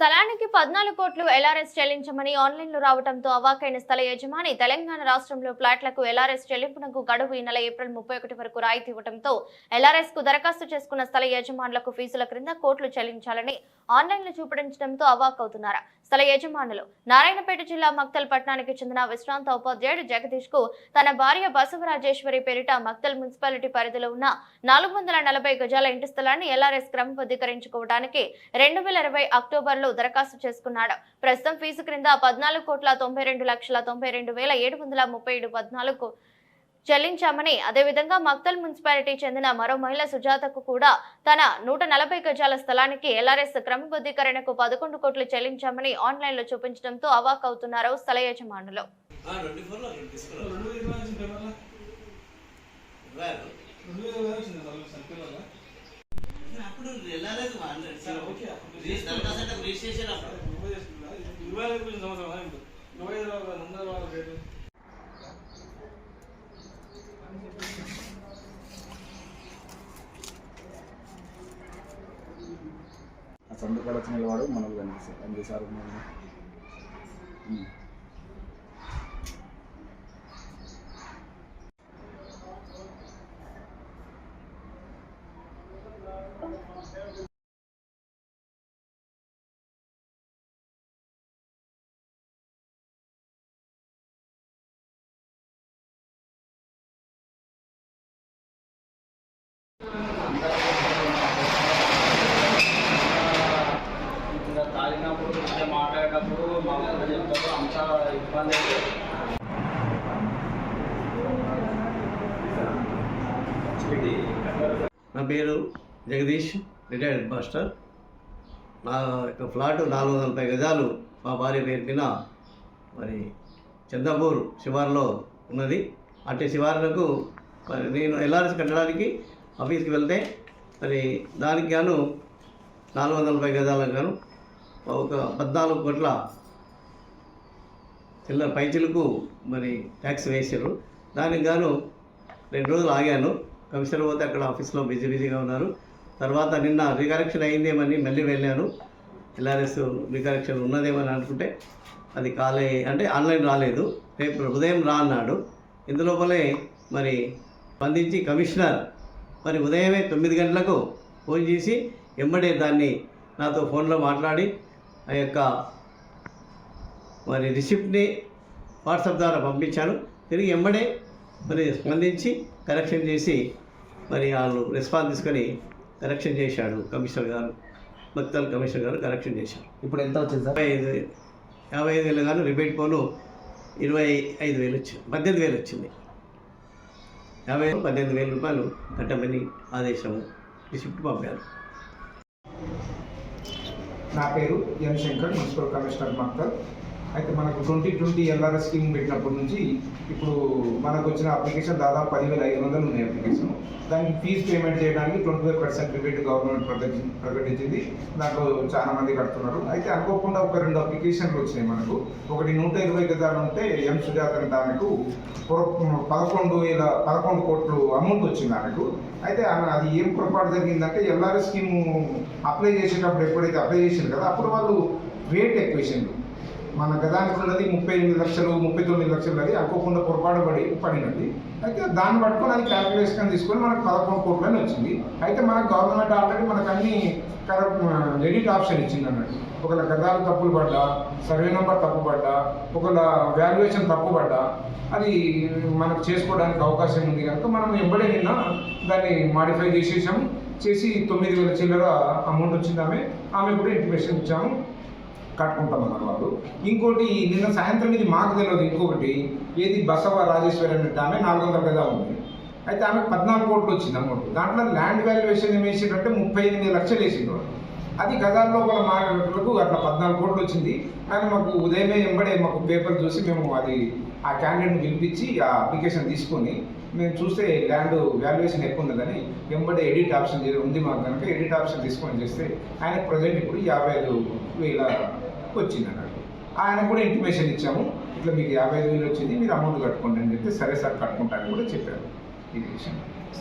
స్థలానికి పద్నాలుగు కోట్లు ఎల్ఆర్ఎస్ చెల్లించమని ఆన్లైన్లో రావడంతో అవాకైన స్థల యజమాని తెలంగాణ రాష్ట్రంలో ఫ్లాట్లకు ఎల్ఆర్ఎస్ చెల్లింపునకు గడువు ఈ నెల ఏప్రిల్ ముప్పై ఒకటి వరకు రాయితీ ఇవ్వడంతో ఎల్ఆర్ఎస్కు దరఖాస్తు చేసుకున్న స్థల యజమానులకు ఫీజుల క్రింద కోట్లు చెల్లించాలని ఆన్లైన్లో చూపించడంతో అవాక్ అవుతున్నారు? స్థల యజమానులు. నారాయణపేట జిల్లా మక్తల్ పట్టణానికి చెందిన విశ్రాంత ఉపాధ్యాయుడు జగదీష్కు తన భార్య బసవరాజేశ్వరి పేరిట మక్తల్ మున్సిపాలిటీ పరిధిలో ఉన్న నాలుగు వందల నలభై గజాల ఇంటి స్థలాన్ని ఎల్ఆర్ఎస్ క్రమబద్ధీకరించుకోవడానికి రెండు వేల ఇరవై అక్టోబర్లో దరఖాస్తు చేసుకున్నాడు. ప్రస్తుతం ఫీజు క్రింద పద్నాలుగు కోట్ల తొంభై రెండు లక్షల తొంభై రెండు వేల ఏడు వందల ముప్పై ఏడు పద్నాలుగు చెల్లించామని అదేవిధంగా మక్తల్ మున్సిపాలిటీ చెందిన మరో మహిళ సుజాతకు కూడా తన నూట నలభై గజాల స్థలానికి ఎల్ఆర్ఎస్ క్రమబద్ధీకరణకు పదకొండు కోట్లు చెల్లించామని ఆన్లైన్లో చూపించడంతో అవాక్ అవుతున్నారు స్థల యజమానులు. తీసుకురా రెండు వేల ఇరవై వచ్చింది పేపర్లో ఇవ్వాలి రెండు వేల ఇరవై వచ్చింది అసలు సార్ పిల్లల అప్పుడు వెళ్ళాలేదు హండ్రెడ్ సరే, ఓకే. అప్పుడు దరఖాస్తు అంటే రిజిస్ట్రేషన్ అప్పుడు ఇరవై చేసుకుందా? ఇరవై ఐదు కొంచెం సంవత్సరం అదే ఉంటుంది. ఇరవై ఐదు వేల వందల వాళ్ళ రేటు ఆ సందు కూడా వచ్చిన వాడు మనకు కనిపిస్తాడు కనిపిస్తారు ఇంకా తాగినప్పుడు ఇట్లా మాట్లాడేటప్పుడు మా ఊళ్ళో చెప్తారు అంత ఇబ్బంది అయితే నా పేరు జగదీష్ రిటైర్డ్ మాస్టర్ నా యొక్క ఫ్లాట్ నాలుగు వందల నలభై గజాలు మా భార్య పేరు మీద మరి చంద్రపూర్ శివార్లో ఉన్నది. అంటే శివార్లకు మరి నేను ఎల్ఆర్ఎస్ కట్టడానికి ఆఫీస్కి వెళ్తే మరి దానికి గాను నాలుగు వందల నలభై గజాలకు గాను ఒక పద్నాలుగు కోట్ల చిల్లర పైచిలకు మరి ట్యాక్స్ వేశారు దానికి గాను రెండు రోజులు ఆగాను. కమిషనర్ పోతే అక్కడ ఆఫీస్లో బిజీ బిజీగా ఉన్నారు. తర్వాత నిన్న రికరెక్షన్ అయిందేమని మళ్ళీ వెళ్ళాను. ఎల్ఆర్ఎస్ రికరెక్షన్ ఉన్నదేమని అనుకుంటే అది కాలే అంటే ఆన్లైన్ రాలేదు. రేపు ఉదయం రా అన్నాడు. ఇందులోపలే మరి స్పందించి కమిషనర్ మరి ఉదయమే తొమ్మిది గంటలకు ఫోన్ చేసి వెంబడే దాన్ని నాతో ఫోన్లో మాట్లాడి ఆ యొక్క మరి రిసిప్ట్ని వాట్సాప్ ద్వారా పంపించాను. తిరిగి వెంబడే మరి స్పందించి కరెక్షన్ చేసి మరి వాళ్ళు రెస్పాన్స్ తీసుకొని కరెక్షన్ చేశాడు కమిషనర్ గారు. మక్తల్ కమిషనర్ గారు కరెక్షన్ చేశారు. ఇప్పుడు ఎంత వచ్చింది సార్? యాభై ఐదు యాభై ఐదు వేలు గాను రిబేట్ పోను ఇరవై ఐదు వేలు వచ్చింది. పద్దెనిమిది వేలు వచ్చింది. యాభై పద్దెనిమిది వేల రూపాయలు కట్టమని ఆదేశము రిసిప్ట్ పంపారు. నా పేరు N Shankar municipal commissioner Makthal అయితే మనకు ట్వంటీ ట్వంటీ ఎల్ఆర్ఎస్ స్కీమ్ పెట్టినప్పటి నుంచి ఇప్పుడు మనకు వచ్చిన అప్లికేషన్ దాదాపు పదివేల ఐదు వందలు ఉన్నాయి అప్లికేషన్. దానికి ఫీజు పేమెంట్ చేయడానికి twenty five percent rebate government ప్రకటి ప్రకటించింది. దాంట్లో చాలా మంది కడుతున్నారు. అయితే అనుకోకుండా ఒక రెండు అప్లికేషన్లు వచ్చినాయి మనకు. ఒకటి నూట ఇరవై గజాలు ఉంటే ఎం సుజాత దానికి పదకొండు వేల పదకొండు కోట్లు అమౌంట్ వచ్చింది ఆమెకు. అయితే అది ఏం పొరపాటు జరిగిందంటే ఎల్ఆర్ఎస్ స్కీమ్ అప్లై చేసేటప్పుడు ఎప్పుడైతే అప్లై చేసింది కదా అప్పుడు వాళ్ళు రేట్ ఎక్కువ మన గదానికి ఉన్నది ముప్పై ఎనిమిది లక్షలు ముప్పై తొమ్మిది లక్షలు అది అనుకోకుండా పొరపాటు పడి పడినది. అయితే దాన్ని పట్టుకొని అది క్యాల్కులేషన్ తీసుకొని మనకు పదకొండు కోట్లని వచ్చింది. అయితే మన గవర్నమెంట్ ఆల్రెడీ మనకు అన్ని కరెక్ట్ ఎడిట్ ఆప్షన్ ఇచ్చింది అన్నట్టు ఒకవేళ గదాలు తప్పులు పడ్డా సర్వే నెంబర్ తప్పు పడ్డా ఒకవేళ వాల్యుయేషన్ తప్పు పడ్డా అది మనకు చేసుకోవడానికి అవకాశం ఉంది కనుక మనం ఎంబడే నిన్న దాన్ని మాడిఫై చేసేసాము. చేసి తొమ్మిది వేల చిల్లర అమౌంట్ వచ్చింది ఆమె. ఆమె కూడా ఇంటిమేషన్ ఇచ్చాము. కట్టుకుంటామన్నారు వాళ్ళు. ఇంకోటి నిన్న సాయంత్రం ఇది మాకు తెలియదు ఇంకొకటి ఏది బసవ రాజేశ్వరి అనే ఆమె నాలుగు వందల గదా ఉంది. అయితే ఆమె పద్నాలుగు కోట్లు వచ్చింది అమౌంట్. దాంట్లో ల్యాండ్ వాల్యుయేషన్ ఏం వేసిందంటే ముప్పై ఎనిమిది లక్షలు వేసిండు. అది గజాల్లో లోపల మాట్లాడటకు అట్లా పద్నాలుగు కోట్లు వచ్చింది. కానీ మాకు ఉదయమే ఎంబడే మాకు పేపర్ చూసి మేము అది ఆ క్యాండిడేట్ని పిలిపించి ఆ అప్లికేషన్ తీసుకొని మేము చూస్తే ల్యాండ్ వాల్యుయేషన్ ఎక్కువ ఉందని వెంబడి ఎడిట్ ఆప్షన్ ఉంది మాకు కనుక ఎడిట్ ఆప్షన్ తీసుకొని చేస్తే ఆయన ప్రజెంట్ ఇప్పుడు యాభై ఐదు వేల వచ్చింది అన్నాడు ఆయన కూడా ఇంటిమేషన్ ఇచ్చాము. ఇట్లా మీకు యాభై ఐదు వేలు వచ్చింది మీరు అమౌంట్ కట్టుకోండి అని చెప్తే సరే సార్ కట్టుకుంటారని కూడా చెప్పారు. ఇది విషయం.